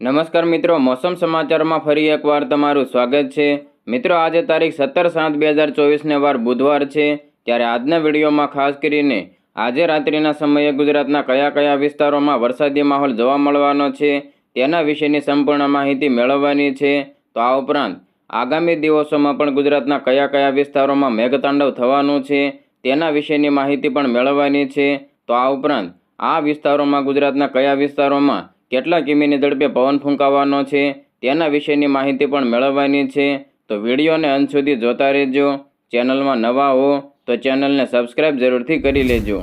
નમસ્કાર મિત્રો, મોસમ સમાચારમાં ફરી એકવાર તમારું સ્વાગત છે. મિત્રો, આજે તારીખ સત્તર સાત બે હજાર ચોવીસને વાર બુધવાર છે. ત્યારે આજના વિડીયોમાં ખાસ કરીને આજે રાત્રિના સમયે ગુજરાતના કયા કયા વિસ્તારોમાં વરસાદી માહોલ જોવા મળવાનો છે, તેના વિશેની સંપૂર્ણ માહિતી મેળવવાની છે. તો આ ઉપરાંત, આગામી દિવસોમાં પણ ગુજરાતના કયા કયા વિસ્તારોમાં મેઘતાંડવ થવાનું છે, તેના વિશેની માહિતી પણ મેળવવાની છે. તો આ ઉપરાંત, આ વિસ્તારોમાં ગુજરાતના કયા વિસ્તારોમાં કેટલા કિમીની ઝડપે પવન ફૂંકાવાનો છે, તેના વિશેની માહિતી પણ મેળવવાની છે. તો વિડીયોને અંત સુધી જોતા રહેજો. ચેનલમાં નવા હો, તો ચેનલને સબસ્ક્રાઇબ જરૂરથી કરી લેજો.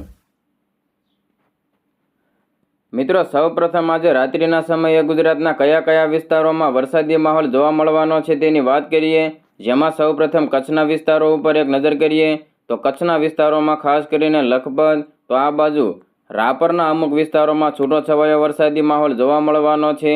મિત્રો, સૌપ્રથમ આજે રાત્રિના સમયે ગુજરાતના કયા કયા વિસ્તારોમાં વરસાદી માહોલ જોવા મળવાનો છે તેની વાત કરીએ. જેમાં સૌપ્રથમ કચ્છના વિસ્તારો ઉપર એક નજર કરીએ. તો કચ્છના વિસ્તારોમાં ખાસ કરીને લખપત, તો આ બાજુ રાપરના અમુક વિસ્તારોમાં છૂટોછવાયો વરસાદી માહોલ જોવા મળવાનો છે.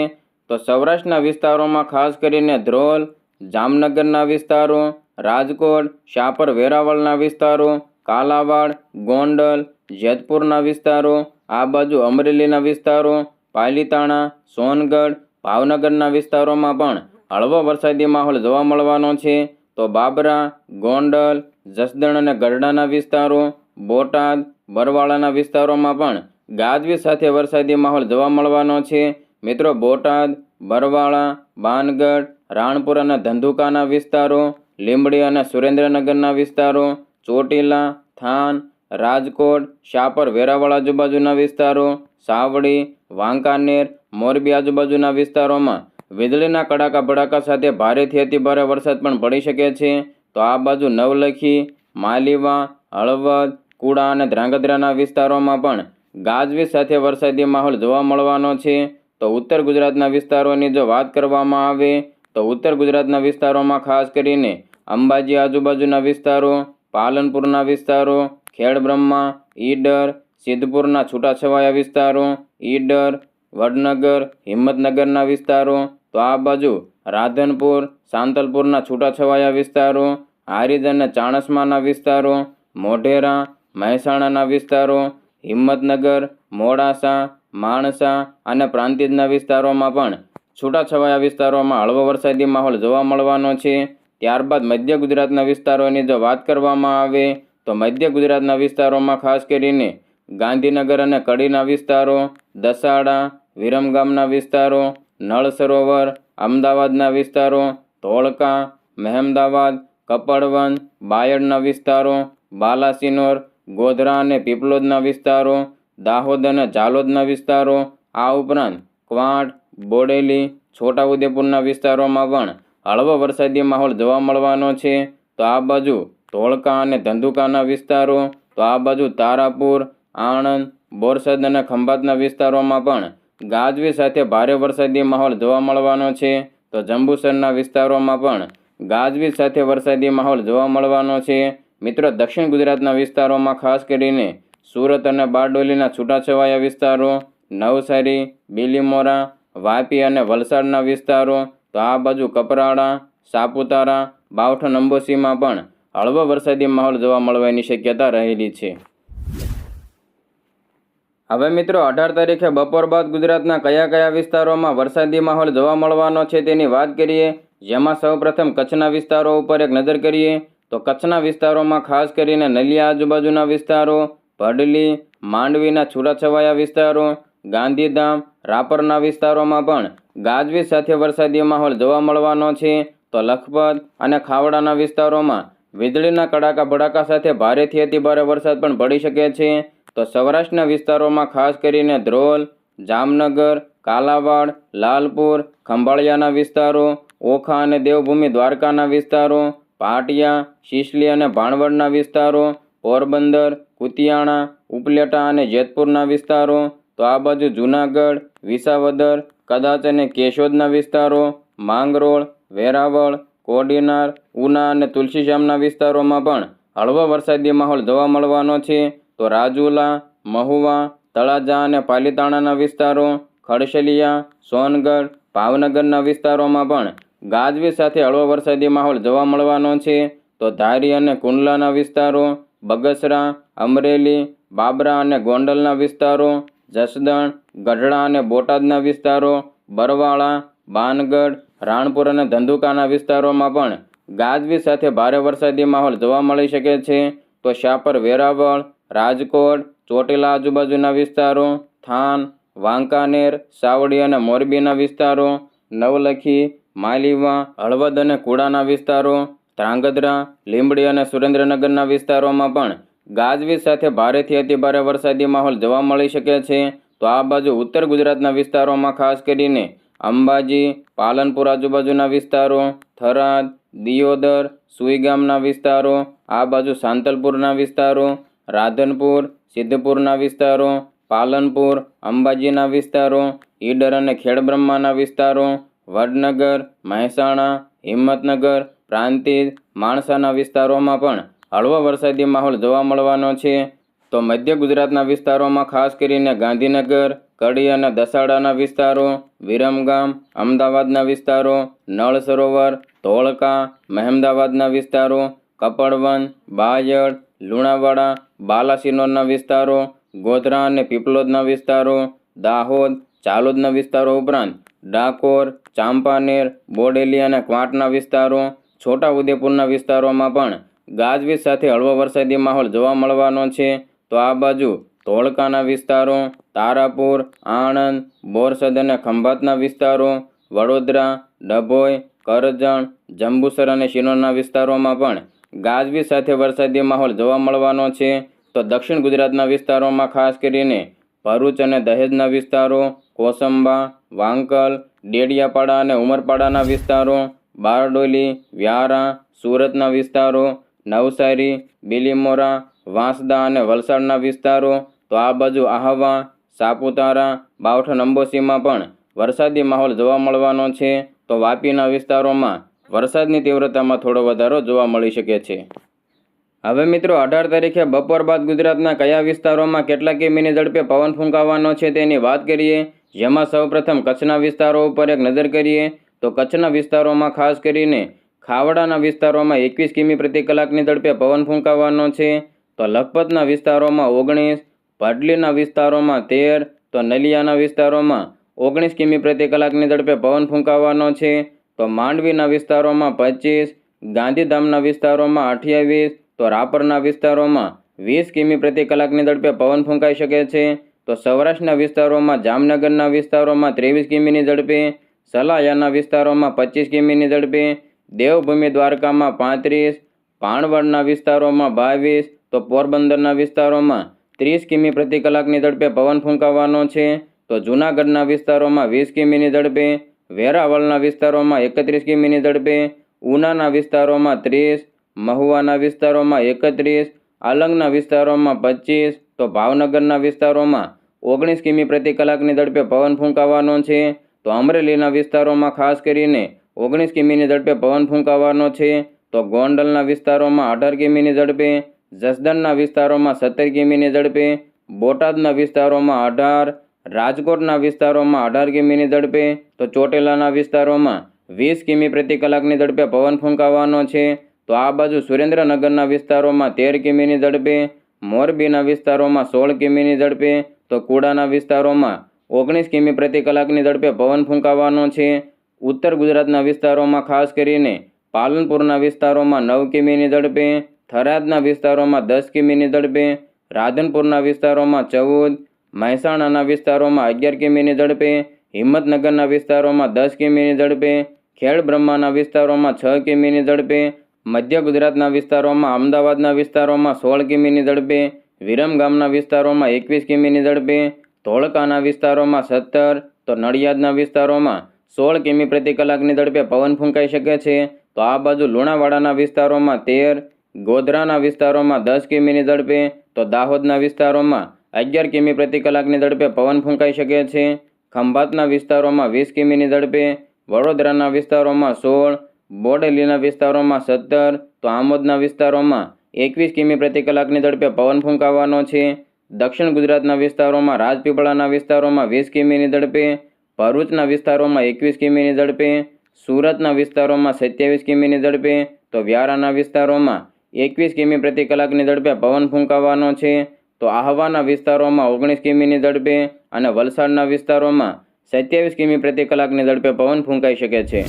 તો સૌરાષ્ટ્રના વિસ્તારોમાં ખાસ કરીને ધ્રોલ, જામનગરના વિસ્તારો, રાજકોટ શાપર વેરાવળના વિસ્તારો, કાલાવાડ, ગોંડલ, જેતપુરના વિસ્તારો, આ બાજુ અમરેલીના વિસ્તારો, પાલીતાણા, સોનગઢ, ભાવનગરના વિસ્તારોમાં પણ હળવો વરસાદી માહોલ જોવા મળવાનો છે. તો બાબરા, ગોંડલ, જસદણ અને ગઢડાના વિસ્તારો બોટાદ, બરવાળાના વિસ્તારોમાં પણ ગાજવીજ સાથે વરસાદી માહોલ જોવા મળવાનો છે. મિત્રો, બોટાદ, બરવાળા, બાનગઢ, રાણપુર અને ધંધુકાના વિસ્તારો, લીંબડી અને સુરેન્દ્રનગરના વિસ્તારો, ચોટીલા, થાન, રાજકોટ, શાપર, વેરાવળ આજુબાજુના વિસ્તારો, સાવડી, વાંકાનેર, મોરબી આજુબાજુના વિસ્તારોમાં વીજળીના કડાકા ભડાકા સાથે ભારેથી અતિભારે વરસાદ પણ પડી શકે છે. તો આ બાજુ નવલખી, માલીવા, હળવદ કુડા અને ધ્રાંગધ્રાના વિસ્તારોમાં પણ ગાજવીજ સાથે વરસાદી માહોલ જોવા મળવાનો છે. તો ઉત્તર ગુજરાતના વિસ્તારોની જો વાત કરવામાં આવે, તો ઉત્તર ગુજરાતના વિસ્તારોમાં ખાસ કરીને અંબાજી આજુબાજુના વિસ્તારો, પાલનપુરના વિસ્તારો, ખેડબ્રહ્મા, ઈડર, સિદ્ધપુરના છૂટાછવાયા વિસ્તારો, ઈડર, વડનગર, હિંમતનગરના વિસ્તારો, તો આ બાજુ રાધનપુર, સાંતલપુરના છૂટાછવાયા વિસ્તારો, હારીજ અને ચાણસમાના વિસ્તારો, મોઢેરા મહેસાણાના વિસ્તારો, હિંમતનગર, મોડાસા, માણસા અને પ્રાંતિજના વિસ્તારોમાં પણ છૂટાછવાયા વિસ્તારોમાં હળવો વરસાદી માહોલ જોવા મળવાનો છે. ત્યારબાદ મધ્ય ગુજરાતના વિસ્તારોની જો વાત કરવામાં આવે, તો મધ્ય ગુજરાતના વિસ્તારોમાં ખાસ કરીને ગાંધીનગર અને કડીના વિસ્તારો, દસાડા, વિરમગામના વિસ્તારો નળ સરોવર અમદાવાદના વિસ્તારો, ધોળકા, મહેમદાવાદ કપડવન બાયડના વિસ્તારો, બાલાસિનોર ગોધરા અને પીપલોદના વિસ્તારો, દાહોદ અને ઝાલોદના વિસ્તારો, આ ઉપરાંત ક્વાંટ, બોડેલી, છોટાઉદેપુરના વિસ્તારોમાં પણ હળવો વરસાદી માહોલ જોવા મળવાનો છે. તો આ બાજુ ધોળકા અને ધંધુકાના વિસ્તારો, તો આ બાજુ તારાપુર, આણંદ, બોરસદ અને ખંભાતના વિસ્તારોમાં પણ ગાજવી સાથે ભારે વરસાદી માહોલ જોવા મળવાનો છે. તો જંબુસરના વિસ્તારોમાં પણ ગાજવીજ સાથે વરસાદી માહોલ જોવા મળવાનો છે. મિત્રો, દક્ષિણ ગુજરાતના વિસ્તારોમાં ખાસ કરીને સુરત અને બારડોલીના છૂટાછવાયા વિસ્તારો, નવસારી, બીલીમોરા, વાપી અને વલસાડના વિસ્તારો, તો આ બાજુ કપરાડા, સાપુતારા, બાવઠ અંબોસીમાં પણ હળવો વરસાદી માહોલ જોવા મળવાની શક્યતા રહેલી છે. હવે મિત્રો, અઢાર તારીખે બપોર બાદ ગુજરાતના કયા કયા વિસ્તારોમાં વરસાદી માહોલ જોવા મળવાનો છે તેની વાત કરીએ, જેમાં સૌપ્રથમ કચ્છના વિસ્તારો ઉપર એક નજર કરીએ તો કચ્છના વિસ્તારોમાં ખાસ કરીને નલિયા આજુબાજુના વિસ્તારો ભડલી માંડવીના છૂટાછવાયા વિસ્તારો, ગાંધીધામ, રાપરના વિસ્તારોમાં પણ ગાજવીજ સાથે વરસાદી માહોલ જોવા મળવાનો છે. તો લખપત અને ખાવડાના વિસ્તારોમાં વીજળીના કડાકા ભડાકા સાથે ભારેથી અતિભારે વરસાદ પણ પડી શકે છે. તો સૌરાષ્ટ્રના વિસ્તારોમાં ખાસ કરીને ધ્રોલ, જામનગર, કાલાવાડ, લાલપુર, ખંભાળિયાના વિસ્તારો, ઓખા અને દેવભૂમિ દ્વારકાના વિસ્તારો પાટિયા, શિશલી અને ભાણવડના વિસ્તારો, પોરબંદર, કુતિયાણા, ઉપલેટા અને જેતપુરના વિસ્તારો, તો આ બાજુ જૂનાગઢ, વિસાવદર, કદાચ અને કેશોદના વિસ્તારો, માંગરોળ, વેરાવળ, કોડીનાર, ઉના અને તુલસીશ્યામના વિસ્તારોમાં પણ હળવો વરસાદી માહોલ જોવા મળવાનો છે. તો રાજુલા, મહુવા, તળાજા અને પાલીતાણાના વિસ્તારો, ખડશલિયા, સોનગઢ, ભાવનગરના વિસ્તારોમાં પણ ગાજવી સાથે હળવો વરસાદી માહોલ જોવા મળવાનો છે. તો ધારી અને કુંડલાના વિસ્તારો, બગસરા, અમરેલી, બાબરા અને ગોંડલના વિસ્તારો, જસદણ, ગઢડા અને બોટાદના વિસ્તારો, બરવાળા, બાનગઢ, રાણપુર અને ધંધુકાના વિસ્તારોમાં પણ ગાજવી સાથે ભારે વરસાદી માહોલ જોવા મળી શકે છે. તો શાપર વેરાવળ, રાજકોટ, ચોટીલા આજુબાજુના વિસ્તારો, થાન, વાંકાનેર, સાવડી અને મોરબીના વિસ્તારો, નવલખી માલીવા, હળવદ અને કુડાના વિસ્તારો, ધ્રાંગધ્રા, લીંબડી અને સુરેન્દ્રનગરના વિસ્તારોમાં પણ ગાજવીજ સાથે ભારેથી અતિભારે વરસાદી માહોલ જોવા મળી શકે છે. તો આ બાજુ ઉત્તર ગુજરાતના વિસ્તારોમાં ખાસ કરીને અંબાજી, પાલનપુર આજુબાજુના વિસ્તારો, થરાદ, દિયોદર, સુઈગામના વિસ્તારો, આ બાજુ સાંતલપુરના વિસ્તારો, રાધનપુર, સિદ્ધપુરના વિસ્તારો, પાલનપુર, અંબાજીના વિસ્તારો, ઈડર અને ખેડબ્રહ્માના વિસ્તારો વડનગર, મહેસાણા, હિંમતનગર, પ્રાંતિજ, માણસાના વિસ્તારોમાં પણ હળવો વરસાદી માહોલ જોવા મળવાનો છે. તો મધ્ય ગુજરાતના વિસ્તારોમાં ખાસ કરીને ગાંધીનગર, કડી અને દસાડાના વિસ્તારો, વિરમગામ, અમદાવાદના વિસ્તારો, નળ સરોવર, ધોળકા, મહેમદાવાદના વિસ્તારો કપડવન બાયડ, લુણાવાડા, બાલાસિનોરના વિસ્તારો, ગોધરા અને પીપલોદના વિસ્તારો, દાહોદ, ચાલોદના વિસ્તારો ઉપરાંત ડાકોર, ચાંપાનેર, બોડેલી અને ક્વાંટના વિસ્તારો છોટા ઉદેપુરના વિસ્તારોમાં પણ ગાજવીજ સાથે હળવો વરસાદી માહોલ જોવા મળવાનો છે. તો આ બાજુ ધોળકાના વિસ્તારો, તારાપુર, આણંદ, બોરસદ અને ખંભાતના વિસ્તારો, વડોદરા, ડભોઈ, કરજણ, જંબુસર અને શિનોરના વિસ્તારોમાં પણ ગાજવીજ સાથે વરસાદી માહોલ જોવા મળવાનો છે. તો દક્ષિણ ગુજરાતના વિસ્તારોમાં ખાસ કરીને ભરૂચ અને દહેજના વિસ્તારો, કોસંબા, વાંકલ, ડેડિયાપાડા અને ઉમરપાડાના વિસ્તારો, બારડોલી, વ્યારા, સુરતના વિસ્તારો, નવસારી, બિલીમોરા, વાંસદા અને વલસાડના વિસ્તારો, તો આ બાજુ આહવા, સાપુતારા, બાવઠ અંબોસીમાં પણ વરસાદી માહોલ જોવા મળવાનો છે, તો વાપીના વિસ્તારોમાં વરસાદની તીવ્રતામાં થોડો વધારો જોવા મળી શકે છે. હવે મિત્રો, અઢાર તારીખે બપોર બાદ ગુજરાતના કયા વિસ્તારોમાં કેટલા કિમીની ઝડપે પવન ફૂંકાવાનો છે તેની વાત કરીએ. જેમાં સૌપ્રથમ કચ્છના વિસ્તારો ઉપર એક નજર કરીએ તો કચ્છના વિસ્તારોમાં ખાસ કરીને ખાવડાના વિસ્તારોમાં એકવીસ કિમી પ્રતિ કલાકની ઝડપે પવન ફૂંકાવાનો છે. તો લખપતના વિસ્તારોમાં ઓગણીસ ભાડલીના વિસ્તારોમાં તેર, તો નલિયાના વિસ્તારોમાં ઓગણીસ કિમી પ્રતિ કલાકની ઝડપે પવન ફૂંકાવાનો છે. તો માંડવીના વિસ્તારોમાં પચીસ, ગાંધીધામના વિસ્તારોમાં અઠ્યાવીસ તો રાપરના વિસ્તારોમાં વીસ કિમી પ્રતિ કલાકની ઝડપે પવન ફૂંકાઈ શકે છે. તો સૌરાષ્ટ્રના વિસ્તારોમાં, જામનગરના વિસ્તારોમાં ત્રેવીસ કિમીની ઝડપે, સલાયાના વિસ્તારોમાં પચીસ કિમીની ઝડપે, દેવભૂમિ દ્વારકામાં પાંત્રીસ, પાણવડના વિસ્તારોમાં બાવીસ, તો પોરબંદરના વિસ્તારોમાં ત્રીસ કિમી પ્રતિ કલાકની ઝડપે પવન ફૂંકાવાનો છે. તો જૂનાગઢના વિસ્તારોમાં વીસ કિમીની ઝડપે, વેરાવળના વિસ્તારોમાં એકત્રીસ કિમીની ઝડપે, ઉનાના વિસ્તારોમાં ત્રીસ મહુવાના વિસ્તારોમાં એકત્રીસ, આલંગના વિસ્તારોમાં પચીસ, તો ભાવનગરના વિસ્તારોમાં ઓગણીસ કિમી પ્રતિ કલાકની ઝડપે પવન ફૂંકાવાનો છે. તો અમરેલીના વિસ્તારોમાં ખાસ કરીને ઓગણીસ કિમીની ઝડપે પવન ફૂંકાવાનો છે. તો ગોંડલના વિસ્તારોમાં અઢાર કિમીની ઝડપે, જસદણના વિસ્તારોમાં સત્તર કિમીની ઝડપે, બોટાદના વિસ્તારોમાં અઢાર, રાજકોટના વિસ્તારોમાં અઢાર કિમીની ઝડપે, તો ચોટીલાના વિસ્તારોમાં વીસ કિમી પ્રતિ કલાકની ઝડપે પવન ફૂંકાવાનો છે. તો આ બાજુ સુરેન્દ્રનગરના વિસ્તારોમાં તેર કિમીની ઝડપે, મોરબીના વિસ્તારોમાં સોળ કિમીની ઝડપે, તો કુડાના વિસ્તારોમાં ઓગણીસ કિમી પ્રતિ કલાકની ઝડપે પવન ફૂંકાવાનો છે. ઉત્તર ગુજરાતના વિસ્તારોમાં ખાસ કરીને પાલનપુરના વિસ્તારોમાં નવ કિમીની ઝડપે, થરાદના વિસ્તારોમાં દસ કિમીની ઝડપે, રાધનપુરના વિસ્તારોમાં ચૌદ, મહેસાણાના વિસ્તારોમાં અગિયાર કિમીની ઝડપે, હિંમતનગરના વિસ્તારોમાં દસ કિમીની ઝડપે ખેડ બ્રહ્માના વિસ્તારોમાં છ કિમીની ઝડપે મધ્ય ગુજરાતના વિસ્તારોમાં, અમદાવાદના વિસ્તારોમાં સોળ કિમીની ઝડપે વિરમગામના વિસ્તારોમાં એકવીસ કિમીની ઝડપે, ધોળકાના વિસ્તારોમાં સત્તર, તો નડિયાદના વિસ્તારોમાં સોળ કિમી પ્રતિ કલાકની ઝડપે પવન ફૂંકાઈ શકે છે. તો આ બાજુ લુણાવાડાના વિસ્તારોમાં તેર, ગોધરાના વિસ્તારોમાં દસ કિમીની ઝડપે, તો દાહોદના વિસ્તારોમાં અગિયાર કિમી પ્રતિ કલાકની ઝડપે પવન ફૂંકાઈ શકે છે. ખંભાતના વિસ્તારોમાં વીસ કિમીની ઝડપે, વડોદરાના વિસ્તારોમાં સોળ બોડેલીના વિસ્તારોમાં સત્તર, તો આમોદના વિસ્તારોમાં એકવીસ કિમી પ્રતિ કલાકની ઝડપે પવન ફૂંકાવાનો છે. દક્ષિણ ગુજરાતના વિસ્તારોમાં રાજપીપળાના વિસ્તારોમાં વીસ કિમીની ઝડપે, ભરૂચના વિસ્તારોમાં એકવીસ કિમીની ઝડપે, સુરતના વિસ્તારોમાં સત્યાવીસ કિમીની ઝડપે, તો વ્યારાના વિસ્તારોમાં એકવીસ કિમી પ્રતિ કલાકની ઝડપે પવન ફૂંકાવાનો છે. તો આહવાના વિસ્તારોમાં ઓગણીસ કિમીની ઝડપે અને વલસાડના વિસ્તારોમાં સત્યાવીસ કિમી પ્રતિ કલાકની ઝડપે પવન ફૂંકાઈ શકે છે.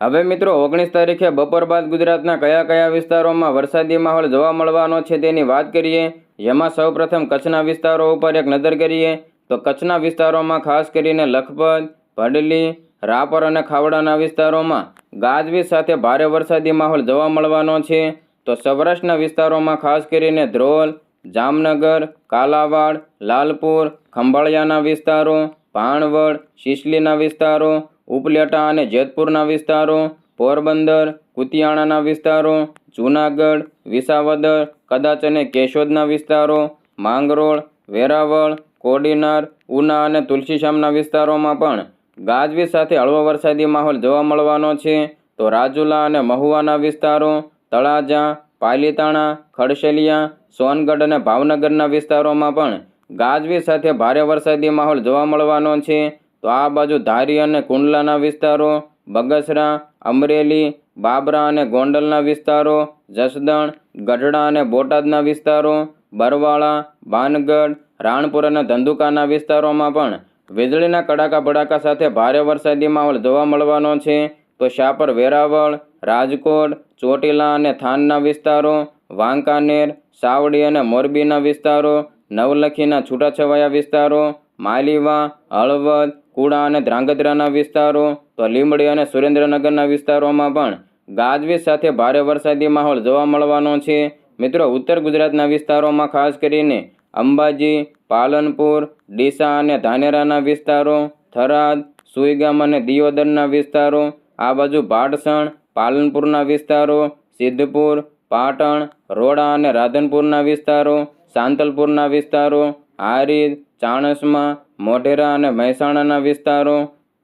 હવે મિત્રો, ઓગણીસ તારીખે બપોર બાદ ગુજરાતના કયા કયા વિસ્તારોમાં વરસાદી માહોલ જોવા મળવાનો છે તેની વાત કરીએ, જેમાં સૌપ્રથમ કચ્છના વિસ્તારો ઉપર એક નજર કરીએ, તો કચ્છના વિસ્તારોમાં ખાસ કરીને લખપત, ભડલી, રાપર અને ખાવડાના વિસ્તારોમાં ગાજવીજ સાથે ભારે વરસાદી માહોલ જોવા મળવાનો છે. તો સૌરાષ્ટ્રના વિસ્તારોમાં ખાસ કરીને ધ્રોલ, જામનગર, કાલાવાડ, લાલપુર, ખંભાળિયાના વિસ્તારો ભાણવડ શિશલીના વિસ્તારો ઉપલેટા અને જેતપુરના વિસ્તારો, પોરબંદર, કુતિયાણાના વિસ્તારો, જૂનાગઢ, વિસાવદર, કદાચ અને કેશોદના વિસ્તારો, માંગરોળ, વેરાવળ, કોડીનાર, ઉના અને તુલસીશ્યામના વિસ્તારોમાં પણ ગાજવીજ સાથે હળવો વરસાદી માહોલ જોવા મળવાનો છે. તો રાજુલા અને મહુવાના વિસ્તારો, તળાજા, પાલીતાણા, ખડશેલિયા, સોનગઢ અને ભાવનગરના વિસ્તારોમાં પણ ગાજવીજ સાથે ભારે વરસાદી માહોલ જોવા મળવાનો છે. તો આ બાજુ ધારી અને કુંડલાના વિસ્તારો, બગસરા, અમરેલી, બાબરા અને ગોંડલના વિસ્તારો, જસદણ, ગઢડા અને બોટાદના વિસ્તારો, બરવાળા બાનગઢ રાણપુર અને ધંધુકાના વિસ્તારોમાં પણ વીજળીના કડાકા ભડાકા સાથે ભારે વરસાદી માહોલ જોવા મળવાનો છે. તો શાપર, વેરાવળ, રાજકોટ, ચોટીલા અને થાનના વિસ્તારો, વાંકાનેર, સાવડી અને મોરબીના વિસ્તારો, નવલખીના છૂટાછવાયા વિસ્તારો, માલીવા, હળવદ કુડા અને ધ્રાંગધ્રાના વિસ્તારો, તો લીંબડી અને સુરેન્દ્રનગરના વિસ્તારોમાં પણ ગાજવીજ સાથે ભારે વરસાદી માહોલ જોવા મળવાનો છે. મિત્રો, ઉત્તર ગુજરાતના વિસ્તારોમાં ખાસ કરીને અંબાજી, પાલનપુર, ડીસા અને ધાનેરાના વિસ્તારો, થરાદ, સુઈગામ અને દિયોદરના વિસ્તારો, આ બાજુ ભાટસણ પાલનપુરના વિસ્તારો, સિદ્ધપુર, પાટણ, રોડા અને રાધનપુરના વિસ્તારો, સાંતલપુરના વિસ્તારો, હારીજ, ચાણસ્મા મોઢેરા અને મહેસાણાના વિસ્તારો,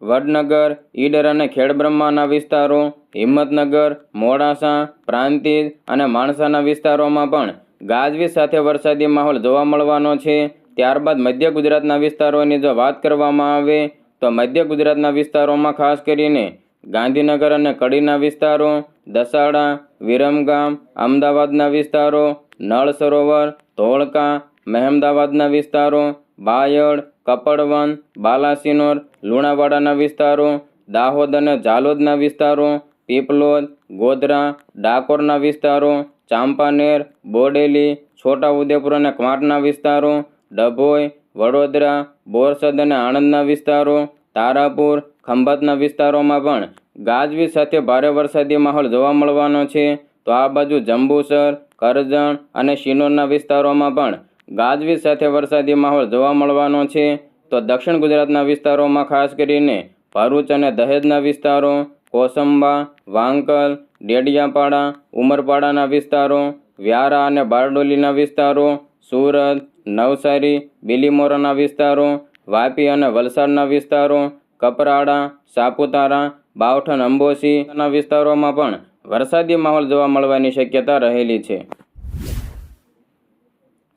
વડનગર, ઈડર અને ખેડબ્રહ્માના વિસ્તારો, હિંમતનગર, મોડાસા, પ્રાંતિજ અને માણસાના વિસ્તારોમાં પણ ગાજવીજ સાથે વરસાદી માહોલ જોવા મળવાનો છે. ત્યારબાદ મધ્ય ગુજરાતના વિસ્તારોની જો વાત કરવામાં આવે, તો મધ્ય ગુજરાતના વિસ્તારોમાં ખાસ કરીને ગાંધીનગર અને કડીના વિસ્તારો, દસાડા, વિરમગામ, અમદાવાદના વિસ્તારો, નળ સરોવર, ધોળકા, મહેમદાવાદના વિસ્તારો, બાયડ કપડવન, બાલાસિનોર, લુણાવાડાના વિસ્તારો, દાહોદ અને ઝાલોદના વિસ્તારો, પીપલોદ, ગોધરા, ડાકોરના વિસ્તારો, ચાંપાનેર, બોડેલી, છોટાઉદેપુર અને કવાંટના વિસ્તારો, ડભોઈ, વડોદરા, બોરસદ અને આણંદના વિસ્તારો, તારાપુર, ખંભાતના વિસ્તારોમાં પણ ગાજવીજ સાથે ભારે વરસાદી માહોલ જોવા મળવાનો છે. તો આ બાજુ જંબુસર, કરજણ અને શિનોરના વિસ્તારોમાં પણ ગાજવીજ સાથે વરસાદી માહોલ જોવા મળવાનો છે, તો દક્ષિણ ગુજરાતના વિસ્તારોમાં ખાસ કરીને ભરૂચ અને દહેજના વિસ્તારો, કોસંબા, વાંકલ, ડેડિયાપાડા, ઉમરપાડાના વિસ્તારો, વ્યારા અને બારડોલીના વિસ્તારો, સુરત, નવસારી, બિલીમોરાના વિસ્તારો, વાપી અને વલસાડના વિસ્તારો, કપરાડા, સાપુતારા, બાવઠન અંબોસીના વિસ્તારોમાં પણ વરસાદી માહોલ જોવા મળવાની શક્યતા રહેલી છે.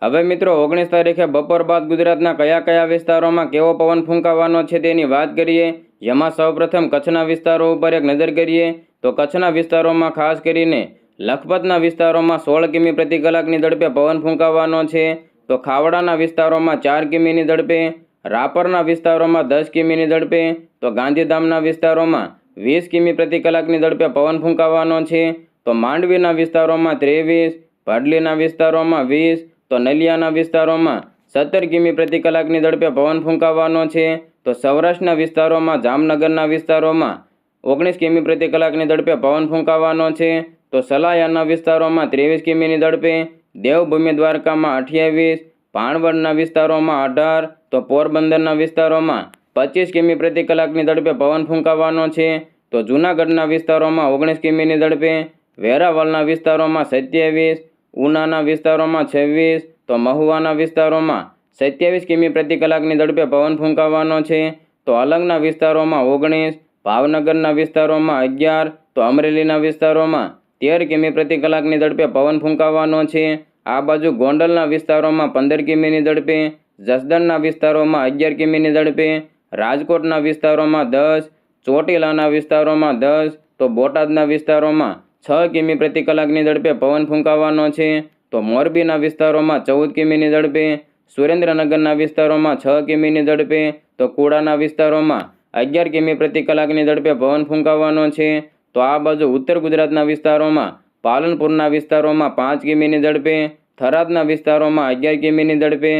હવે મિત્રો, ઓગણીસ તારીખે બપોર બાદ ગુજરાતના કયા કયા વિસ્તારોમાં કેવો પવન ફૂંકાવાનો છે તેની વાત કરીએ. જેમાં સૌપ્રથમ કચ્છના વિસ્તારો ઉપર એક નજર કરીએ તો કચ્છના વિસ્તારોમાં ખાસ કરીને લખપતના વિસ્તારોમાં સોળ કિમી પ્રતિ કલાકની ઝડપે પવન ફૂંકાવાનો છે. તો ખાવડાના વિસ્તારોમાં ચાર કિમીની ઝડપે, રાપરના વિસ્તારોમાં દસ કિમીની ઝડપે, તો ગાંધીધામના વિસ્તારોમાં વીસ કિમી પ્રતિ કલાકની ઝડપે પવન ફૂંકાવાનો છે. તો માંડવીના વિસ્તારોમાં ત્રેવીસ, ભાડલીના વિસ્તારોમાં વીસ તો નલિયાના વિસ્તારોમાં સત્તર કિમી પ્રતિ કલાકની ઝડપે પવન ફૂંકાવાનો છે. તો સૌરાષ્ટ્રના વિસ્તારોમાં જામનગરના વિસ્તારોમાં ઓગણીસ કિમી પ્રતિ કલાકની ઝડપે પવન ફૂંકાવાનો છે. તો સલાયાના વિસ્તારોમાં ત્રેવીસ કિમીની ઝડપે દેવભૂમિ દ્વારકામાં અઠ્યાવીસ ભાણવડના વિસ્તારોમાં અઢાર, તો પોરબંદરના વિસ્તારોમાં પચીસ કિમી પ્રતિ કલાકની ઝડપે પવન ફૂંકાવાનો છે. તો જૂનાગઢના વિસ્તારોમાં ઓગણીસ કિમીની ઝડપે વેરાવળના વિસ્તારોમાં સત્યાવીસ ઉનાના વિસ્તારોમાં છવ્વીસ, તો મહુવાના વિસ્તારોમાં સત્યાવીસ કિમી પ્રતિ કલાકની ઝડપે પવન ફૂંકાવાનો છે. તો અલંગના વિસ્તારોમાં ઓગણીસ, ભાવનગરના વિસ્તારોમાં અગિયાર, તો અમરેલીના વિસ્તારોમાં તેર કિમી પ્રતિ કલાકની ઝડપે પવન ફૂંકાવાનો છે. આ બાજુ ગોંડલના વિસ્તારોમાં પંદર કિમીની ઝડપે, જસદણના વિસ્તારોમાં અગિયાર કિમીની ઝડપે, રાજકોટના વિસ્તારોમાં દસ, ચોટીલાના વિસ્તારોમાં દસ, તો બોટાદના વિસ્તારોમાં છ કિમી પ્રતિ કલાકની ઝડપે પવન ફૂંકાવાનો છે. તો મોરબીના વિસ્તારોમાં ચૌદ કિમીની ઝડપે, સુરેન્દ્રનગરના વિસ્તારોમાં છ કિમીની ઝડપે, તો કુડાના વિસ્તારોમાં અગિયાર કિમી પ્રતિ કલાકની ઝડપે પવન ફૂંકાવાનો છે. તો આ બાજુ ઉત્તર ગુજરાતના વિસ્તારોમાં, પાલનપુરના વિસ્તારોમાં પાંચ કિમીની ઝડપે, થરાદના વિસ્તારોમાં અગિયાર કિમીની ઝડપે,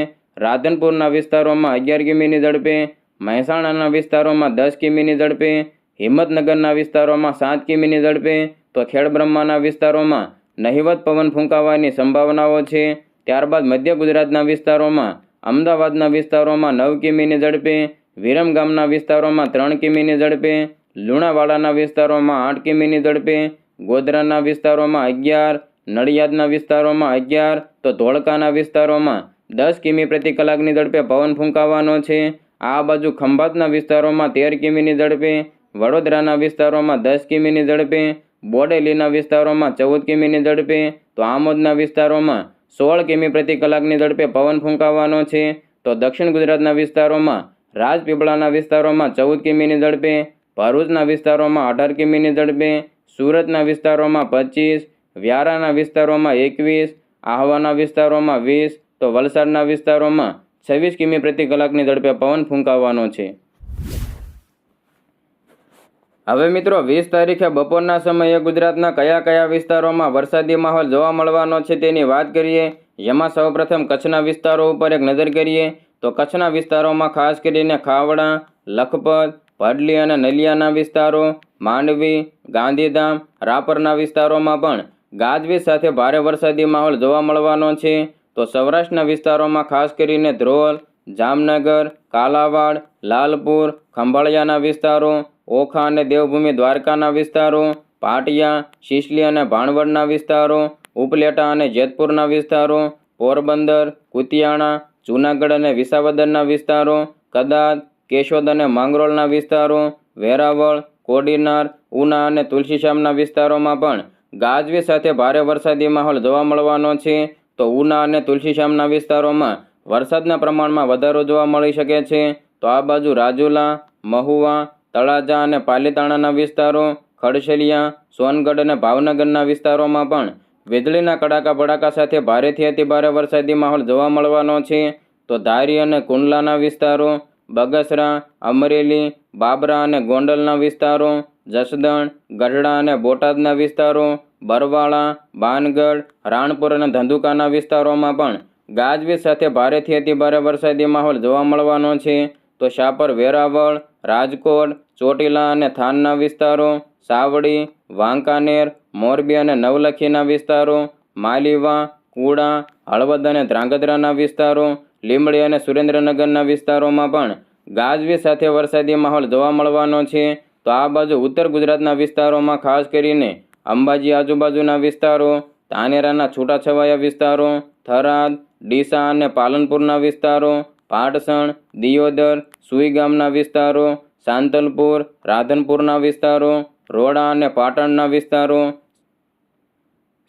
રાધનપુરના વિસ્તારોમાં અગિયાર કિમીની ઝડપે, મહેસાણાના વિસ્તારોમાં દસ કિમીની ઝડપે, હિંમતનગરના વિસ્તારોમાં સાત કિમીની ઝડપે તો ખેડબ્રહ્માના વિસ્તારોમાં નહિવત પવન ફૂંકાવાની સંભાવનાઓ છે. ત્યારબાદ મધ્ય ગુજરાતના વિસ્તારોમાં, અમદાવાદના વિસ્તારોમાં નવ કિમીની ઝડપે વિરમગામના વિસ્તારોમાં ત્રણ કિમીની ઝડપે, લુણાવાડાના વિસ્તારોમાં આઠ કિમીની ઝડપે, ગોધરાના વિસ્તારોમાં અગિયાર, નડિયાદના વિસ્તારોમાં અગિયાર, તો ધોળકાના વિસ્તારોમાં દસ કિમી પ્રતિ કલાકની ઝડપે પવન ફૂંકાવાનો છે. આ બાજુ ખંભાતના વિસ્તારોમાં તેર કિમીની ઝડપે, વડોદરાના વિસ્તારોમાં દસ કિમીની ઝડપે બોડેલીના વિસ્તારોમાં ચૌદ કિમીની ઝડપે, તો આમોદના વિસ્તારોમાં સોળ કિમી પ્રતિ કલાકની ઝડપે પવન ફૂંકાવાનો છે. તો દક્ષિણ ગુજરાતના વિસ્તારોમાં, રાજપીપળાના વિસ્તારોમાં ચૌદ કિમીની ઝડપે, ભરૂચના વિસ્તારોમાં અઢાર કિમીની ઝડપે, સુરતના વિસ્તારોમાં પચીસ, વ્યારાના વિસ્તારોમાં એકવીસ, આહવાના વિસ્તારોમાં વીસ, તો વલસાડના વિસ્તારોમાં છવ્વીસ કિમી પ્રતિ કલાકની ઝડપે પવન ફૂંકાવાનો છે. હવે મિત્રો, વીસ તારીખે બપોરના સમયે ગુજરાતના કયા કયા વિસ્તારોમાં વરસાદી માહોલ જોવા મળવાનો છે તેની વાત કરીએ. જેમાં સૌપ્રથમ કચ્છના વિસ્તારો ઉપર એક નજર કરીએ તો કચ્છના વિસ્તારોમાં ખાસ કરીને ખાવડા, લખપત, ભડલી અને નલિયાના વિસ્તારો, માંડવી, ગાંધીધામ, રાપરના વિસ્તારોમાં પણ ગાજવીજ સાથે ભારે વરસાદી માહોલ જોવા મળવાનો છે. તો સૌરાષ્ટ્રના વિસ્તારોમાં ખાસ કરીને ધ્રોલ, જામનગર, કાલાવાડ, લાલપુર, ખંભાળિયાના વિસ્તારો ઓખા અને દેવભૂમિ દ્વારકાના વિસ્તારો, પાટિયા, શિશલી અને ભાણવડના વિસ્તારો, ઉપલેટા અને જેતપુરના વિસ્તારો, પોરબંદર, કુતિયાણા, જૂનાગઢ અને વિસાવદરના વિસ્તારો કદાદ કેશોદ અને માંગરોળના વિસ્તારો, વેરાવળ, કોડીનાર, ઉના અને તુલસીશ્યામના વિસ્તારોમાં પણ ગાજવી સાથે ભારે વરસાદી માહોલ જોવા મળવાનો છે. તો ઉના અને તુલસીશ્યામના વિસ્તારોમાં વરસાદના પ્રમાણમાં વધારો જોવા મળી શકે છે. તો આ બાજુ રાજુલા, મહુવા તળાજા અને પાલીતાણાના વિસ્તારો, ખડશેલિયા, સોનગઢ અને ભાવનગરના વિસ્તારોમાં પણ વીજળીના કડાકા ભડાકા સાથે ભારેથી અતિભારે વરસાદી માહોલ જોવા મળવાનો છે. તો ધારી અને કુંડલાના વિસ્તારો, બગસરા, અમરેલી, બાબરા અને ગોંડલના વિસ્તારો, જસદણ, ગઢડા અને બોટાદના વિસ્તારો, બરવાળા, બાનગઢ, રાણપુર અને ધંધુકાના વિસ્તારોમાં પણ ગાજવીજ સાથે ભારેથી અતિભારે વરસાદી માહોલ જોવા મળવાનો છે. તો શાપર વેરાવળ રાજકોટ, ચોટીલા અને થાનના વિસ્તારો, સાવડી, વાંકાનેર, મોરબી અને નવલખીના વિસ્તારો, માલીવા, કુડા, હળવદ અને ધ્રાંગધ્રાના વિસ્તારો, લીંબડી અને સુરેન્દ્રનગરના વિસ્તારોમાં પણ ગાજવી સાથે વરસાદી માહોલ જોવા મળવાનો છે. તો આ બાજુ ઉત્તર ગુજરાતના વિસ્તારોમાં ખાસ કરીને અંબાજી આજુબાજુના વિસ્તારો, ધાનેરાના છૂટાછવાયા વિસ્તારો, થરાદ, ડીસા અને પાલનપુરના વિસ્તારો પાટસણ, દિયોદર સુઈગામના વિસ્તારો, સાંતલપુર, રાધનપુરના વિસ્તારો, રોડા અને પાટણના વિસ્તારો,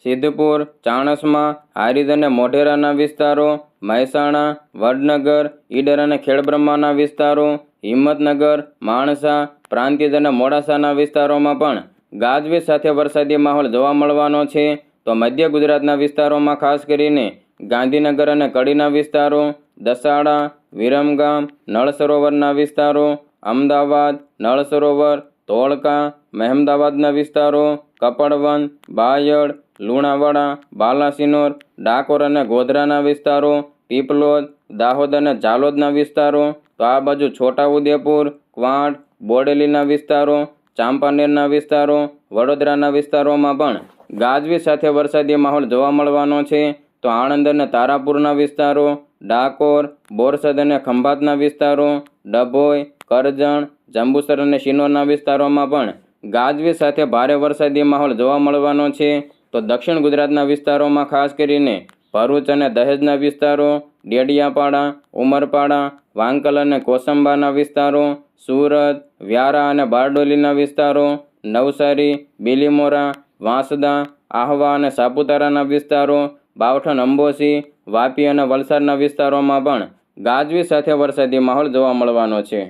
સિદ્ધપુર, ચાણસમા, હારીજ અને મોઢેરાના વિસ્તારો, મહેસાણા, વડનગર, ઈડર અને ખેડબ્રહ્માના વિસ્તારો, હિંમતનગર, માણસા, પ્રાંતિજ અને મોડાસાના વિસ્તારોમાં પણ ગાજવીજ સાથે વરસાદી માહોલ જોવા મળવાનો છે. તો મધ્ય ગુજરાતના વિસ્તારોમાં ખાસ કરીને ગાંધીનગર અને કડીના વિસ્તારો દસાડા, વિરમગામ નળ સરોવરના વિસ્તારો, અમદાવાદ નળ સરોવર ધોળકા, મહેમદાવાદના વિસ્તારો, કપડવન, બાયડ, લુણાવાડા, બાલાસિનોર, ડાકોર અને ગોધરાના વિસ્તારો, પીપલોદ, દાહોદ અને ઝાલોદના વિસ્તારો, તો આ બાજુ છોટાઉદેપુર ક્વાંટ બોડેલીના વિસ્તારો, ચાંપાનેરના વિસ્તારો, વડોદરાના વિસ્તારોમાં પણ ગાજવી સાથે વરસાદી માહોલ જોવા મળવાનો છે. તો આણંદ અને તારાપુરના વિસ્તારો ડાકોર, બોરસદ અને ખંભાતના વિસ્તારો, ડભોઈ, કરજણ, જંબુસર અને શિનોરના વિસ્તારોમાં પણ ગાજવીજ સાથે ભારે વરસાદી માહોલ જોવા મળવાનો છે. તો દક્ષિણ ગુજરાતના વિસ્તારોમાં ખાસ કરીને ભરૂચ અને દહેજના વિસ્તારો, ડેડિયાપાડા, ઉમરપાડા, વાંકલ અને કોસંબાના વિસ્તારો, સુરત, વ્યારા અને બારડોલીના વિસ્તારો, નવસારી, બીલીમોરા, વાંસદા, આહવા અને સાપુતારાના વિસ્તારો બાવઠન અંબોસી વાપી અને વલસાડના વિસ્તારોમાં પણ ગાજવી સાથે વરસાદી માહોલ જોવા મળવાનો છે.